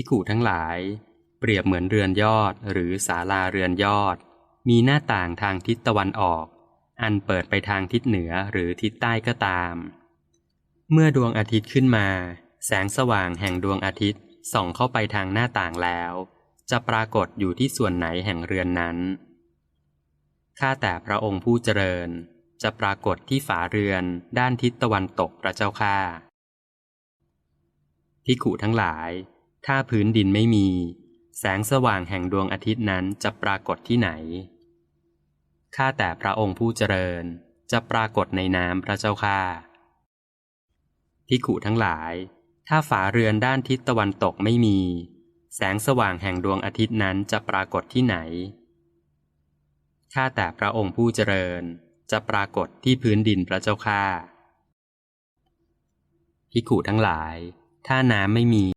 พิกุทั้งหลาย เปรียบเหมือนเรือนยอดหรือศาลาเรือนยอด มีหน้าต่างทางทิศตะวันออก อันเปิดไปทางทิศเหนือหรือทิศใต้ก็ตาม เมื่อดวงอาทิตย์ขึ้นมา แสงสว่างแห่งดวงอาทิตย์ส่องเข้าไปทางหน้าต่างแล้ว จะปรากฏอยู่ที่ส่วนไหนแห่งเรือนนั้น ข้าแต่พระองค์ผู้เจริญ จะปรากฏที่ฝาเรือนด้านทิศตะวันตกพระเจ้าข้าพิกุทั้งหลาย ถ้าพื้นดินไม่มี แสงสว่างแห่งดวงอาทิตย์นั้นจะปรากฏที่ไหน ข้าแต่พระองค์ผู้เจริญจะปรากฏในน้ำพระเจ้าข้าพิกุทั้งหลาย ถ้าฝาเรือนด้านทิศตะวันตกไม่มี แสงสว่างแห่งดวงอาทิตย์นั้นจะปรากฏที่ไหน ข้าแต่พระองค์ผู้เจริญจะปรากฏที่พื้นดินพระเจ้าข้าพิกุทั้งหลาย ถ้าน้ำไม่มี